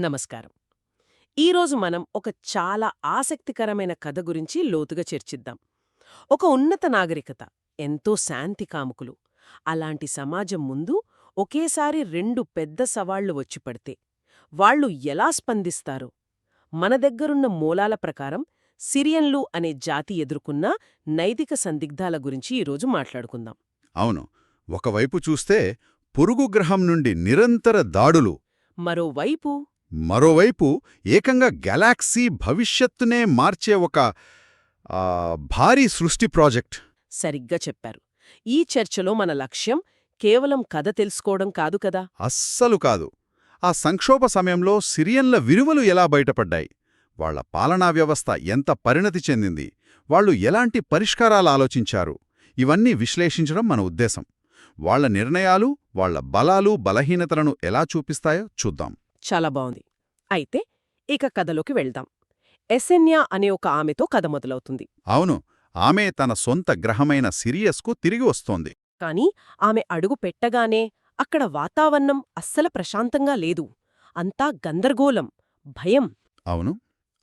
నమస్కారం. ఈరోజు మనం ఒక చాలా ఆసక్తికరమైన కథ గురించి లోతుగా చర్చిద్దాం. ఒక ఉన్నత నాగరికత ఎంతో శాంతి కాముకులు. అలాంటి సమాజం ముందు ఒకేసారి రెండు పెద్ద సవాళ్ళు వచ్చి పడితే వాళ్ళు ఎలా స్పందిస్తారో? మన దగ్గరున్న మూలాల ప్రకారం సిరియన్లు అనే జాతి ఎదుర్కొన్న నైతిక సందిగ్ధాల గురించి ఈరోజు మాట్లాడుకుందాం. అవును. ఒకవైపు చూస్తే పొరుగు గ్రహం నుండి నిరంతర దాడులు. మరోవైపు మరోవైపు ఏకంగా గెలాక్సీ భవిష్యత్తునే మార్చే ఒక భారీ సృష్టి ప్రాజెక్ట్. సరిగ్గా చెప్పారు. ఈ చర్చలో మన లక్ష్యం కేవలం కథ తెలుసుకోవడం కాదు కదా? అస్సలు కాదు. ఆ సంక్షోభ సమయంలో సిరియన్ల విలువలు ఎలా బయటపడ్డాయి? వాళ్ళ పాలనా వ్యవస్థ ఎంత పరిణతి చెందింది? వాళ్ళు ఎలాంటి పరిష్కారాలు ఆలోచించారు? ఇవన్నీ విశ్లేషించడం మన ఉద్దేశం. వాళ్ళ నిర్ణయాలు వాళ్ళ బలాలు బలహీనతలను ఎలా చూపిస్తాయో చూద్దాం. చాలా బావుంది. అయితే ఇక కథలోకి వెళ్దాం. ఎసెన్యా అనే ఒక ఆమెతో కథ మొదలవుతుంది. అవును ఆమె తన సొంత గ్రహమైన సిరియస్కు తిరిగి వస్తోంది. కాని ఆమె అడుగు పెట్టగానే అక్కడ వాతావరణం అస్సలు ప్రశాంతంగా లేదు. అంతా గందరగోళం భయం. అవును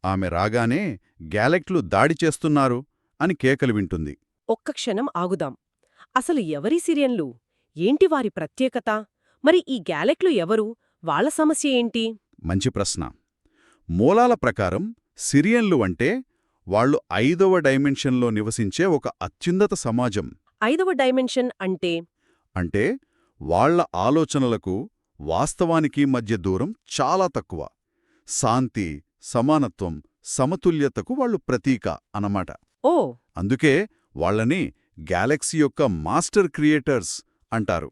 ఆమె రాగానే గ్యాలెక్ట్లు దాడి చేస్తున్నారు అని కేకలు వింటుంది. ఒక్క క్షణం ఆగుదాం. అసలు ఎవరి సిరియన్లు? ఏంటి వారి ప్రత్యేకత? మరి ఈ గ్యాలెక్లు ఎవరు? వాళ్ళ సమస్య ఏంటి? మంచి ప్రశ్న. మూలాల ప్రకారం సిరియన్లు అంటే వాళ్ళు ఐదవ డైమెన్షన్లో నివసించే ఒక అత్యున్నత సమాజం. ఐదవ డైమెన్షన్ అంటే? అంటే వాళ్ళ ఆలోచనలకు వాస్తవానికి మధ్య దూరం చాలా తక్కువ. శాంతి సమానత్వం సమతుల్యతకు వాళ్ళు ప్రతీక అన్నమాట. ఓ! అందుకే వాళ్ళని గ్యాలక్సీ యొక్క మాస్టర్ క్రియేటర్స్ అంటారు.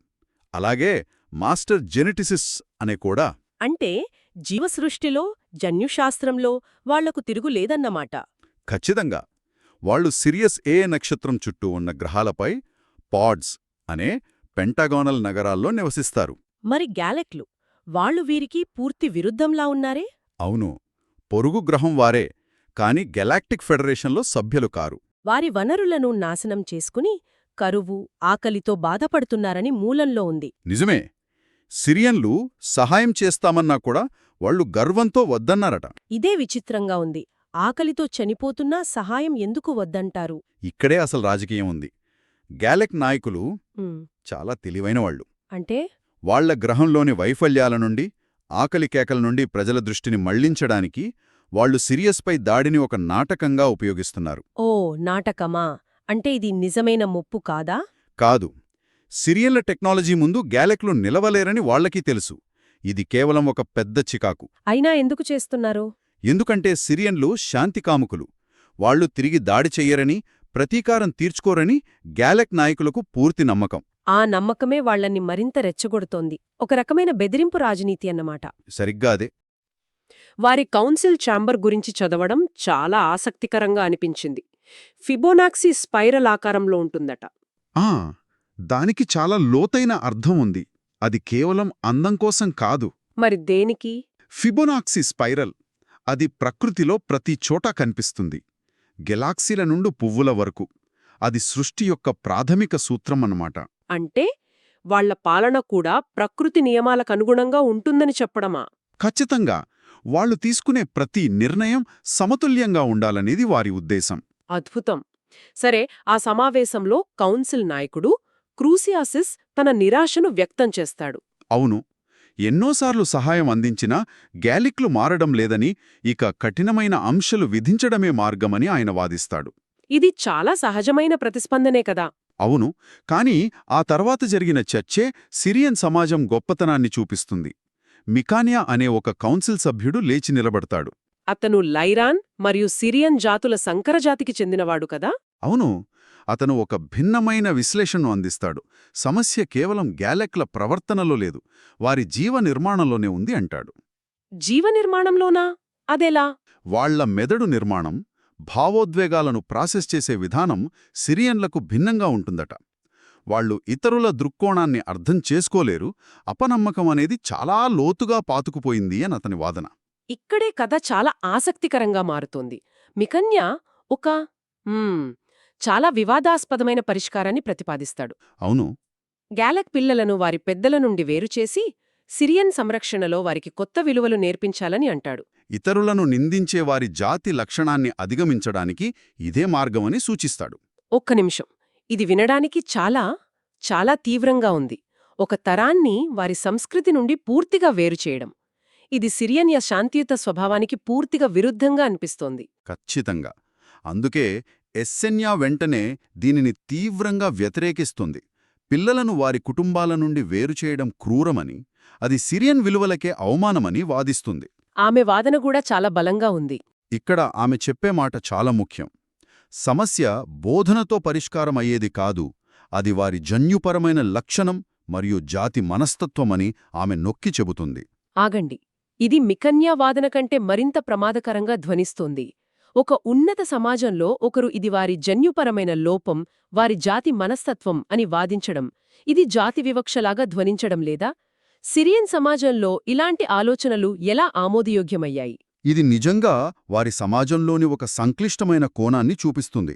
అలాగే మాస్టర్ జెనెటిసిస్ అనే కూడా. అంటే జీవసృష్టిలో జన్యుశాస్త్రంలో వాళ్ళకు తిరుగులేదన్నమాట ఖచ్చితంగా. వాళ్ళు సిరియస్ ఏ నక్షత్రం చుట్టూ ఉన్న గ్రహాలపై పాడ్స్ అనే పెంటాగోనల్ నగరాల్లో నివసిస్తారు. మరి గ్యాలెక్లు వాళ్ళు వీరికి పూర్తి విరుద్ధంలా ఉన్నారే? అవును. పొరుగు గ్రహం వారే కాని గెలాక్టిక్ ఫెడరేషన్లో సభ్యులు కారు. వారి వనరులను నాశనం చేసుకుని కరువు ఆకలితో బాధపడుతున్నారని మూలంలో ఉంది. నిజమే. సిరియన్లు సహాయం చేస్తామన్నా కూడా వాళ్ళు గర్వంతో వద్దన్నారట. ఇదే విచిత్రంగా ఉంది. ఆకలితో చనిపోతున్నా సహాయం ఎందుకు వద్దంటారు? ఇక్కడే అసలు రాజకీయం ఉంది. గ్యాలెక్ నాయకులు చాలా తెలివైనవాళ్ళు అంటే? వాళ్ళ గ్రహంలోని వైఫల్యాల నుండి ఆకలి కేకల నుండి ప్రజల దృష్టిని మళ్ళించడానికి వాళ్ళు సిరియస్పై దాడిని ఒక నాటకంగా ఉపయోగిస్తున్నారు. ఓ నాటకమా? అంటే ఇది నిజమైన ముప్పు కాదా? కాదు. సిరియన్ల టెక్నాలజీ ముందు గ్యాలెక్లు నిలవలేరని వాళ్ళకీ తెలుసు. ఇది కేవలం ఒక పెద్ద చికాకు. అయినా ఎందుకు చేస్తున్నారు? ఎందుకంటే సిరియన్లు శాంతికాముకులు వాళ్ళు తిరిగి దాడి చెయ్యరని ప్రతీకారం తీర్చుకోరని గ్యాలెక్ నాయకులకు పూర్తి నమ్మకం. ఆ నమ్మకమే వాళ్ళని మరింత రెచ్చగొడుతోంది. ఒక రకమైన బెదిరింపు రాజనీతి అన్నమాట. సరిగ్గా అదే. వారి కౌన్సిల్ ఛాంబర్ గురించి చదవడం చాలా ఆసక్తికరంగా అనిపించింది. ఫిబోనాక్సీ స్పైరల్ ఆకారంలో ఉంటుందట. ఆ! దానికి చాలా లోతైన అర్థం ఉంది. అది కేవలం అందం కోసం కాదు. మరి దేనికి? Fibonacci spiral. అది ప్రకృతిలో ప్రతి చోటా కనిపిస్తుంది. గెలాక్సీల నుండి పువ్వుల వరకు. అది సృష్టి యొక్క ప్రాథమిక సూత్రం అన్నమాట. అంటే వాళ్ళ పాలన కూడా ప్రకృతి నియమాలకనుగుణంగా ఉంటుందని చెప్పడమా? ఖచ్చితంగా. వాళ్ళు తీసుకునే ప్రతి నిర్ణయం సమతుల్యంగా ఉండాలనేది వారి ఉద్దేశం. అద్భుతం. సరే ఆ సమావేశంలో కౌన్సిల్ నాయకుడు క్రూసియాసిస్ తన నిరాశను వ్యక్తం చేస్తాడు. అవును. ఎన్నోసార్లు సహాయం అందించినా గ్యాలిక్లు మారడం లేదని ఇక కఠినమైన అంశాలు విధించడమే మార్గమని ఆయన వాదిస్తాడు. ఇది చాలా సహజమైన ప్రతిస్పందనే కదా! అవును. కాని ఆ తర్వాత జరిగిన చర్చే సిరియన్ సమాజం గొప్పతనాన్ని చూపిస్తుంది. మికానియా అనే ఒక కౌన్సిల్ సభ్యుడు లేచి నిలబడతాడు. అతను లైరాన్ మరియు సిరియన్ జాతుల సంకరజాతికి చెందినవాడు కదా! అవును. అతను ఒక భిన్నమైన విశ్లేషణను అందిస్తాడు. సమస్య కేవలం గ్యాలెక్ల ప్రవర్తనలో లేదు. వారి జీవ నిర్మాణంలోనే ఉంది అంటాడు. జీవ నిర్మాణంలోనా? అదెలా? వాళ్ళ మెదడు నిర్మాణం భావోద్వేగాలను ప్రాసెస్ చేసే విధానం సిరియన్లకు భిన్నంగా ఉంటుందట. వాళ్ళు ఇతరుల దృక్కోణాన్ని అర్థం చేసుకోలేరు. అపనమ్మకం అనేది చాలా లోతుగా పాతుకుపోయింది అని అతని వాదన. ఇక్కడే కథ చాలా ఆసక్తికరంగా మారుతోంది. మికన్య ఒక చాలా వివాదాస్పదమైన పరిష్కారాన్ని ప్రతిపాదిస్తాడు. అవును. గ్యాలక్ పిల్లలను వారి పెద్దల నుండి వేరుచేసి సిరియన్ సంరక్షణలో వారికి కొత్త విలువలు నేర్పించాలని అంటాడు. ఇతరులను నిందించే వారి జాతి లక్షణాన్ని అధిగమించడానికి ఇదే మార్గమని సూచిస్తాడు. ఒక్క నిమిషం. ఇది వినడానికి చాలా చాలా తీవ్రంగా ఉంది. ఒక తరాన్ని వారి సంస్కృతి నుండి పూర్తిగా వేరు చేయడం. ఇది సిరియన్య శాంతియుత స్వభావానికి పూర్తిగా విరుద్ధంగా అనిపిస్తోంది. ఖచ్చితంగా. అందుకే ఎస్సెన్యా వెంటనే దీనిని తీవ్రంగా వ్యతిరేకిస్తుంది. పిల్లలను వారి కుటుంబాల నుండి వేరుచేయడం క్రూరమని అది సిరియన్ విలువలకే అవమానమని వాదిస్తుంది. ఆమె వాదన కూడా చాలా బలంగా ఉంది. ఇక్కడ ఆమె చెప్పే మాట చాలా ముఖ్యం. సమస్య బోధనతో పరిష్కారమయ్యేది కాదు అది వారి జన్యుపరమైన లక్షణం మరియు జాతి మనస్తత్వమని ఆమె నొక్కి చెబుతుంది. ఆగండి. ఇది మికన్యా వాదన కంటే మరింత ప్రమాదకరంగా ధ్వనిస్తోంది. ఒక ఉన్నత సమాజంలో ఒకరు ఇది వారి జన్యుపరమైన లోపం వారి జాతి మనస్తత్వం అని వాదించడం. ఇది జాతి వివక్షలాగా ధ్వనించడం లేదా? సిరియన్ సమాజంలో ఇలాంటి ఆలోచనలు ఎలా ఆమోదయోగ్యమయ్యాయి? ఇది నిజంగా వారి సమాజంలోని ఒక సంక్లిష్టమైన కోణాన్ని చూపిస్తుంది.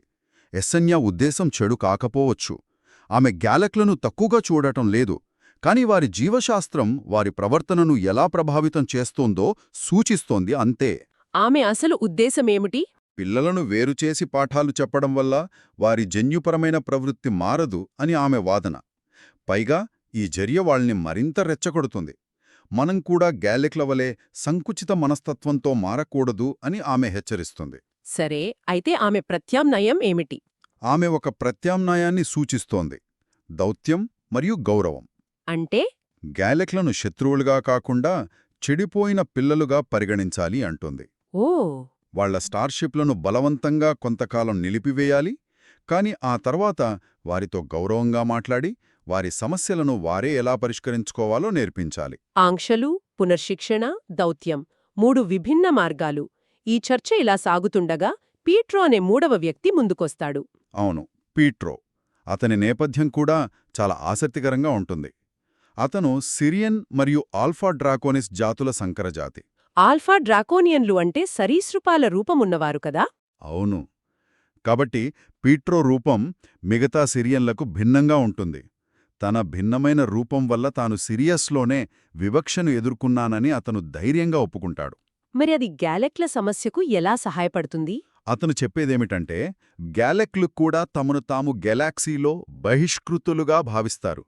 ఎస్సన్య ఉద్దేశం చెడు కాకపోవచ్చు. ఆమె గ్యాలక్లను తక్కువగా చూడటం లేదు. కాని వారి జీవశాస్త్రం వారి ప్రవర్తనను ఎలా ప్రభావితం చేస్తోందో సూచిస్తోంది అంతే. ఆమె అసలు ఉద్దేశమేమిటి? పిల్లలను వేరుచేసి పాఠాలు చెప్పడం వల్ల వారి జన్యుపరమైన ప్రవృత్తి మారదు అని ఆమె వాదన. పైగా ఈ చర్య వాళ్ళని మరింత రెచ్చగొడుతుంది. మనం కూడా గ్యాలెక్ల వలె సంకుచిత మనస్తత్వంతో మారకూడదు అని ఆమె హెచ్చరిస్తుంది. సరే అయితే ఆమె ప్రత్యామ్నాయం ఏమిటి? ఆమె ఒక ప్రత్యామ్నాయాన్ని సూచిస్తోంది. దౌత్యం మరియు గౌరవం. అంటే? గ్యాలెక్లను శత్రువులుగా కాకుండా చెడిపోయిన పిల్లలుగా పరిగణించాలి అంటుంది. ఓ! వాళ్ళ స్టార్షిప్లను బలవంతంగా కొంతకాలం నిలిపివేయాలి కాని ఆ తర్వాత వారితో గౌరవంగా మాట్లాడి వారి సమస్యలను వారే ఎలా పరిష్కరించుకోవాలో నేర్పించాలి. ఆంక్షలు పునర్శిక్షణ దౌత్యం మూడు విభిన్న మార్గాలు. ఈ చర్చ ఇలా సాగుతుండగా పీట్రో అనే మూడవ వ్యక్తి ముందుకొస్తాడు. అవును పీట్రో. అతని నేపథ్యం కూడా చాలా ఆసక్తికరంగా ఉంటుంది. అతను సిరియన్ మరియు ఆల్ఫా డ్రాకోనిస్ జాతుల సంకరజాతి. ఆల్ఫా డ్రాకోనియన్లు అంటే సరీసృపాల రూపమున్నవారు కదా? అవును. కాబట్టి పీట్రో రూపం మిగతా సిరియన్లకు భిన్నంగా ఉంటుంది. తన భిన్నమైన రూపం వల్ల తాను సిరియస్లోనే వివక్షను ఎదుర్కొన్నానని అతను ధైర్యంగా ఒప్పుకుంటాడు. మరి అది గ్యాలెక్ల సమస్యకు ఎలా సహాయపడుతుంది? అతను చెప్పేదేమిటంటే గ్యాలెక్లు కూడా తమను తాము గెలాక్సీలో బహిష్కృతులుగా భావిస్తారు.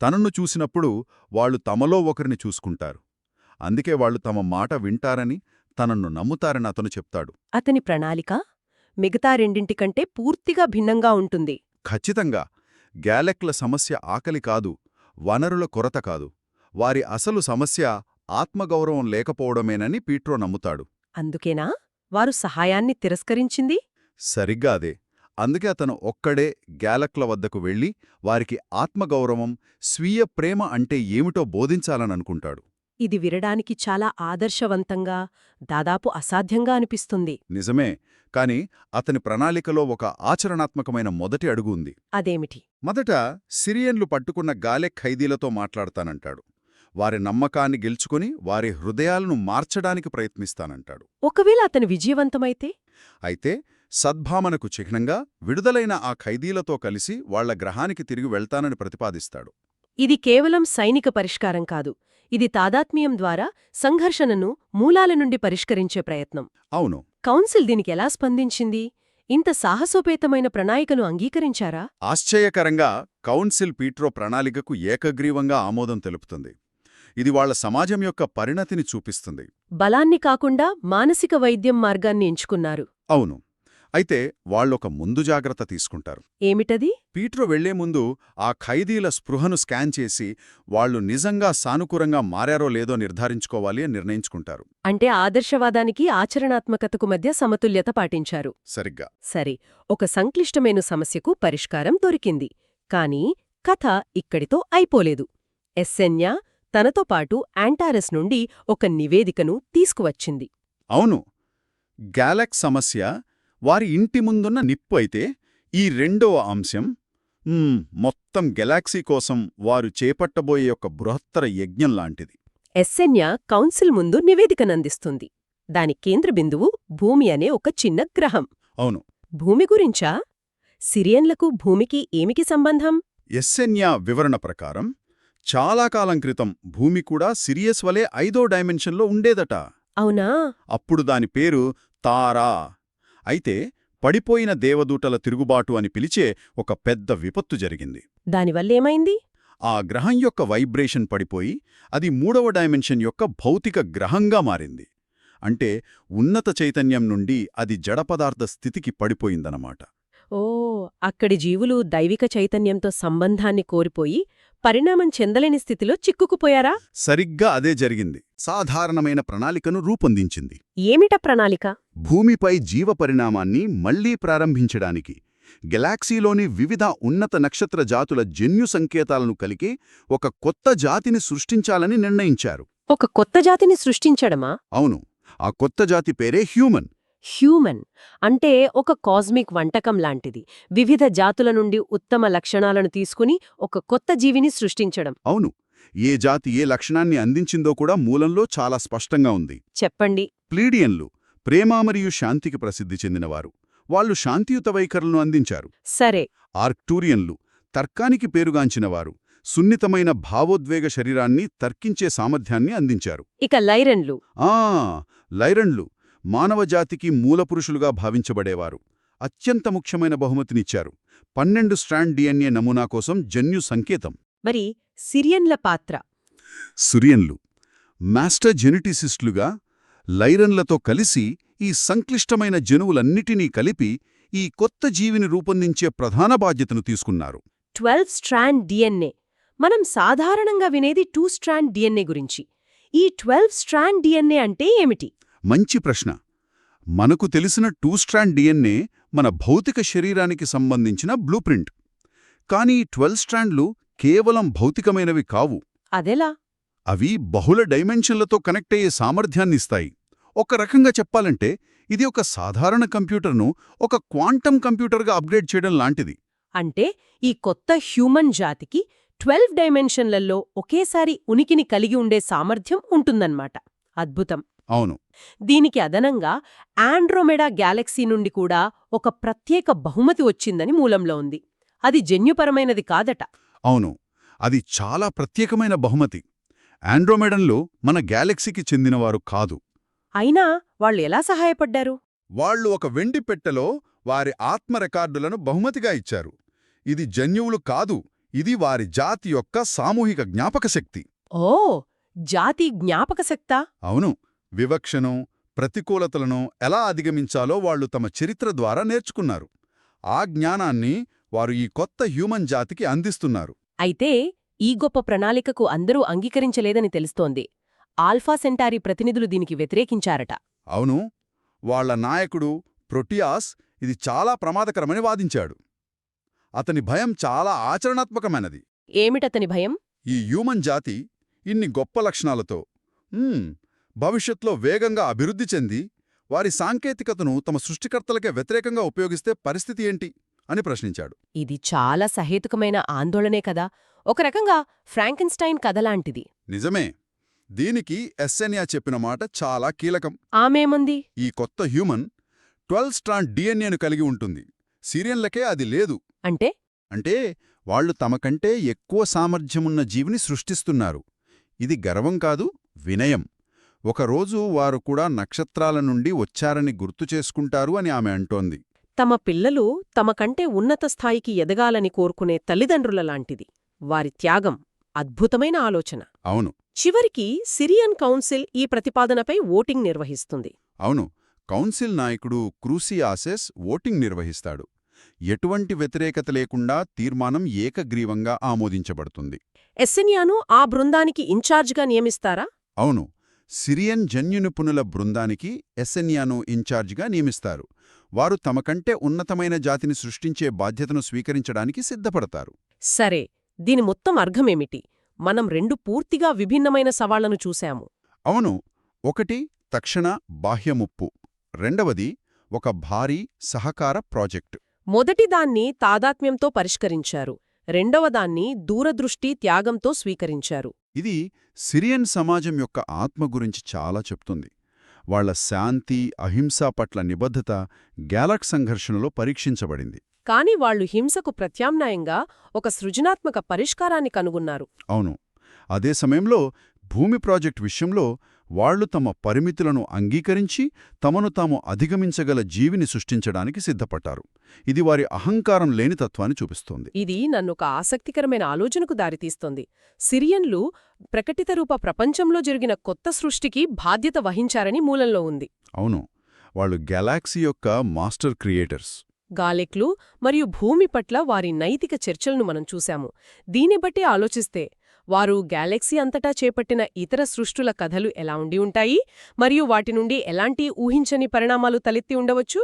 తనను చూసినప్పుడు వాళ్ళు తమలో ఒకరిని చూసుకుంటారు. అందుకే వాళ్ళు తమ మాట వింటారని తనను నమ్ముతారని అతను చెప్తాడు. అతని ప్రణాళిక మిగతా రెండింటికంటే పూర్తిగా భిన్నంగా ఉంటుంది. ఖచ్చితంగా. గ్యాలెక్ల సమస్య ఆకలి కాదు వనరుల కొరత కాదు. వారి అసలు సమస్య ఆత్మగౌరవం లేకపోవడమేనని పీట్రో నమ్ముతాడు. అందుకేనా? వారు సహాయాన్ని తిరస్కరించింది? సరిగ్గా అదే. అందుకే అతను ఒక్కడే గ్యాలక్ల వద్దకు వెళ్ళి వారికి ఆత్మగౌరవం స్వీయ ప్రేమ అంటే ఏమిటో బోధించాలననుకుంటాడు. ఇది వినడానికి చాలా ఆదర్శవంతంగా దాదాపు అసాధ్యంగా అనిపిస్తుంది. నిజమే కాని అతని ప్రణాళికలో ఒక ఆచరణాత్మకమైన మొదటి అడుగు ఉంది. అదేమిటి? మొదట సిరియన్లు పట్టుకున్న గాలెక్ ఖైదీలతో మాట్లాడతానంటాడు. వారి నమ్మకాన్ని గెలుచుకుని వారి హృదయాలను మార్చడానికి ప్రయత్నిస్తానంటాడు. ఒకవేళ అతను విజయవంతమైతే? అయితే సద్భావనకు చిహ్నంగా విడుదలైన ఆ ఖైదీలతో కలిసి వాళ్ళ గ్రహానికి తిరిగి వెళ్తానని ప్రతిపాదిస్తాడు. ఇది కేవలం సైనిక పరిష్కారం కాదు. ఇది తాదాత్మ్యం ద్వారా సంఘర్షణను మూలాల నుండి పరిష్కరించే ప్రయత్నం. అవును. కౌన్సిల్ దీనికి ఎలా స్పందించింది? ఇంత సాహసోపేతమైన ప్రణాళికను అంగీకరించారా? ఆశ్చర్యకరంగా కౌన్సిల్ పీట్రో ప్రణాళికకు ఏకగ్రీవంగా ఆమోదం తెలుపుతుంది. ఇది వాళ్ళ సమాజం యొక్క పరిణతిని చూపిస్తుంది. బలాన్ని కాకుండా మానసిక వైద్యం మార్గాన్ని ఎంచుకున్నారు. అవును. అయితే వాళ్ళొక ముందు జాగ్రత్త తీసుకుంటారు. ఏమిటది? పీట్రో వెళ్ళే ముందు ఆ ఖైదీల స్పృహను స్కాన్ చేసి వాళ్ళు నిజంగా సానుకూలంగా మారారో లేదో నిర్ధారించుకోవాలి అని నిర్ణయించుకుంటారు. అంటే ఆదర్శవాదానికి ఆచరణాత్మకతకు మధ్య సమతుల్యత పాటించారు. సరిగ్గా. సరే ఒక సంక్లిష్టమైన సమస్యకు పరిష్కారం దొరికింది. కాని కథ ఇక్కడితో అయిపోలేదు. ఎస్సెన్యా తనతో పాటు యాంటారస్ నుండి ఒక నివేదికను తీసుకువచ్చింది. అవును. గ్యాలక్ సమస్య వారి ఇంటి ముందున్న నిప్పు అయితే ఈ రెండవ అంశం మొత్తం గెలాక్సీ కోసం వారు చేపట్టబోయే ఒక బృహత్తర యజ్ఞం లాంటిది. ఎస్సెన్యా కౌన్సిల్ ముందు నివేదికనందిస్తుంది దాని కేంద్ర బిందువు భూమి అనే ఒక చిన్న గ్రహం. అవును. భూమి గురించా? సిరియన్లకు భూమికి ఏమికి సంబంధం? ఎస్సెన్యా వివరణ ప్రకారం చాలా కాలం క్రితం భూమి కూడా సిరియస్ వలె ఐదో డైమెన్షన్లో ఉండేదట. అవునా? అప్పుడు దాని పేరు తారా. అయితే పడిపోయిన దేవదూతల తిరుగుబాటు అని పిలిచే ఒక పెద్ద విపత్తు జరిగింది. దానివల్లేమైంది? ఆ గ్రహం యొక్క వైబ్రేషన్ పడిపోయి అది మూడవ డైమెన్షన్ యొక్క భౌతిక గ్రహంగా మారింది. అంటే ఉన్నత చైతన్యం నుండి అది జడపదార్థ స్థితికి పడిపోయిందనమాట ఓ అక్కడి జీవులు దైవిక చైతన్యంతో సంబంధాన్ని కోరిపోయి పరిణామం చెందలేని స్థితిలో చిక్కుకుపోయారా? సరిగ్గా అదే జరిగింది. సాధారణమైన ప్రణాళికను రూపొందించింది. ఏమిట ప్రణాళిక? భూమిపై జీవ పరిణామాన్ని మళ్ళీ ప్రారంభించడానికి గెలాక్సీలోని వివిధ ఉన్నత నక్షత్ర జాతుల జన్యు సంకేతాలను కలిగి ఒక కొత్త జాతిని సృష్టించాలని నిర్ణయించారు. ఒక కొత్త జాతిని సృష్టించడమా? అవును. ఆ కొత్త జాతి పేరే హ్యూమన్. హ్యూమన్ అంటే ఒక కాస్మిక్ వంటకం లాంటిది. వివిధ జాతుల నుండి ఉత్తమ లక్షణాలను తీసుకుని ఒక కొత్త జీవిని సృష్టించడం. అవును. ఏ జాతి ఏ లక్షణాన్ని అందించిందో కూడా మూలంలో చాలా స్పష్టంగా ఉంది. చెప్పండి. ప్లీడియన్లు ప్రేమ మరియు శాంతికి ప్రసిద్ధి చెందినవారు. వాళ్ళు శాంతియుత వైఖరులను అందించారు. సరే. ఆర్క్టూరియన్లు తర్కానికి పేరుగాంచినవారు. సున్నితమైన భావోద్వేగ శరీరాన్ని తర్కించే సామర్థ్యాన్ని అందించారు. ఇక లైరన్లు. ఆ! లైరన్లు మానవజాతికి మూలపురుషులుగా భావించబడేవారు. అత్యంత ముఖ్యమైన బహుమతినిచ్చారు. పన్నెండు స్ట్రాండ్ డిఎన్ఏ నమూనా కోసం జన్యు సంకేతం. మరి సిరియన్ల పాత్ర? సురియన్లు. మాస్టర్ జెనెటిసిస్టులుగా లైరన్లతో కలిసి ఈ సంక్లిష్టమైన జనువులన్నిటినీ కలిపి ఈ కొత్త జీవిని రూపొందించే ప్రధాన బాధ్యతను తీసుకున్నారు. Twelve strand DNA. మనం సాధారణంగా వినేది టూ స్ట్రాండ్ డిఎన్ఏ గురించి. ఈ ట్వెల్వ్ స్ట్రాండ్ డిఎన్ఏ అంటే ఏమిటి? మంచి ప్రశ్న. మనకు తెలిసిన టూ స్ట్రాండ్ డిఎన్ఏ మన భౌతిక శరీరానికి సంబంధించిన బ్లూప్రింట్ కానీ ఈ ట్వెల్వ్ స్ట్రాండ్లు కేవలం భౌతికమైనవి కావు. అదెలా? అవి బహుళ డైమెన్షన్లతో కనెక్ట్ అయ్యే సామర్థ్యాన్నిస్తాయి ఒక రకంగా చెప్పాలంటే ఇది ఒక సాధారణ కంప్యూటర్ను ఒక క్వాంటం కంప్యూటర్గా అప్గ్రేడ్ చేయడం లాంటిది. అంటే ఈ కొత్త హ్యూమన్ జాతికి ట్వెల్వ్ డైమెన్షన్లలో ఒకేసారి ఉనికిని కలిగి ఉండే సామర్థ్యం ఉంటుందన్నమాట. అద్భుతం. అవును. దీనికి అదనంగా ఆండ్రోమెడా గ్యాలక్సీ నుండి కూడా ఒక ప్రత్యేక బహుమతి వచ్చిందని మూలంలో ఉంది. అది జన్యుపరమైనది కాదట. అవును. అది చాలా ప్రత్యేకమైన బహుమతి. ఆండ్రోమెడన్లో మన గ్యాలక్సీకి చెందినవారు కాదు. అయినా వాళ్ళు ఎలా సహాయపడ్డారు? వాళ్ళు ఒక వెండి పెట్టెలో వారి ఆత్మ రికార్డులను బహుమతిగా ఇచ్చారు. ఇది జన్యువులు కాదు. ఇది వారి జాతి యొక్క సామూహిక జ్ఞాపకశక్తి. ఓ! జాతి జ్ఞాపకశక్తా? అవును. వివక్షను ప్రతికూలతలను ఎలా అధిగమించాలో వాళ్ళు తమ చరిత్ర ద్వారా నేర్చుకున్నారు. ఆ జ్ఞానాన్ని వారు ఈ కొత్త హ్యూమన్ జాతికి అందిస్తున్నారు. అయితే ఈ గొప్ప ప్రణాళికకు అందరూ అంగీకరించలేదని తెలుస్తోంది. ఆల్ఫా సెంటారీ ప్రతినిధులు దీనికి వ్యతిరేకించారట. అవును వాళ్ళ నాయకుడు ప్రొటియాస్ ఇది చాలా ప్రమాదకరమని వాదించాడు. అతని భయం చాలా ఆచరణాత్మకమైనది. ఏమిటతని భయం? ఈ హ్యూమన్ జాతి ఇన్ని గొప్ప లక్షణాలతో భవిష్యత్లో వేగంగా అభివృద్ధి చెంది వారి సాంకేతికతను తమ సృష్టికర్తలకే వ్యతిరేకంగా ఉపయోగిస్తే పరిస్థితి ఏంటి అని ప్రశ్నించాడు. ఇది చాలా సహేతుకమైన ఆందోళనే కదా. ఒక రకంగా ఫ్రాంకెన్స్టైన్ కథలాంటిది నిజమే. దీనికి ఎస్ఎన్యా చెప్పిన మాట చాలా కీలకం. ఆమెమంది? ఈ కొత్త హ్యూమన్ ట్వెల్వ్ స్ట్రాండ్ డిఎన్ఏను కలిగి ఉంటుంది. సిరియన్లకే అది లేదు. అంటే? అంటే వాళ్ళు తమకంటే ఎక్కువ సామర్థ్యమున్న జీవిని సృష్టిస్తున్నారు. ఇది గర్వం కాదు వినయం. ఒకరోజు వారు కూడా నక్షత్రాల నుండి వచ్చారని గుర్తు చేసుకుంటారు అని ఆమె అంటోంది. తమ పిల్లలు తమకంటే ఉన్నత స్థాయికి ఎదగాలని కోరుకునే తల్లిదండ్రుల లాంటిది. వారి త్యాగం అద్భుతమైన ఆలోచన. అవును. చివరికి సిరియన్ కౌన్సిల్ ఈ ప్రతిపాదనపై ఓటింగ్ నిర్వహిస్తుంది. అవును. కౌన్సిల్ నాయకుడు క్రూసియాసెస్ ఓటింగ్ నిర్వహిస్తాడు. ఎటువంటి వ్యతిరేకత లేకుండా తీర్మానం ఏకగ్రీవంగా ఆమోదించబడుతుంది. ఎస్సెనియాను ఆ బృందానికి ఇన్ఛార్జ్గా నియమిస్తారా? అవును. సిరియన్ జన్యు నిపుణుల బృందానికి ఎస్ఎన్యాను ఇన్ఛార్జిగా నియమిస్తారు. వారు తమకంటే ఉన్నతమైన జాతిని సృష్టించే బాధ్యతను స్వీకరించడానికి సిద్ధపడతారు. సరే దీని మొత్తం అర్ఘమేమిటి మనం రెండు పూర్తిగా విభిన్నమైన సవాళ్ళను చూశాము. అవును ఒకటి తక్షణ బాహ్యముప్పు రెండవది ఒక భారీ సహకార ప్రాజెక్టు. మొదటిదాన్ని తాదాత్మ్యంతో పరిష్కరించారు. రెండవదాన్ని దూరదృష్టి త్యాగంతో స్వీకరించారు. ఇది సిరియన్ సమాజం యొక్క ఆత్మ గురించి చాలా చెప్తుంది. వాళ్ళ శాంతి అహింస పట్ల నిబద్ధత గ్యాలక్ సంఘర్షణలో పరీక్షించబడింది. కాని వాళ్ళు హింసకు ప్రత్యామ్నాయంగా ఒక సృజనాత్మక పరిష్కారాన్ని కనుగొన్నారు. అవును. అదే సమయంలో భూమి ప్రాజెక్ట్ విషయంలో వాళ్ళు తమ పరిమితులను అంగీకరించి తమను తాము అధిగమించగల జీవిని సృష్టించడానికి సిద్ధపడ్డారు. ఇది వారి అహంకారం లేని తత్వాన్ని చూపిస్తోంది. ఇది నన్నొక ఆసక్తికరమైన ఆలోచనకు దారితీస్తోంది. సిరియన్లు ప్రకటిత రూప ప్రపంచంలో జరిగిన కొత్త సృష్టికి బాధ్యత వహించారని మూలంలో ఉంది. అవును. వాళ్ళు గెలాక్సీ యొక్క మాస్టర్ క్రియేటర్స్. గాలెక్లు మరియు భూమి పట్ల వారి నైతిక చర్చలను మనం చూశాము. దీన్ని బట్టి ఆలోచిస్తే వారు గ్యాలక్సీ అంతటా చేపట్టిన ఇతర సృష్టుల కథలు ఎలా ఉండి ఉంటాయి? మరియు వాటి నుండి ఎలాంటి ఊహించని పరిణామాలు తలెత్తి ఉండవచ్చు?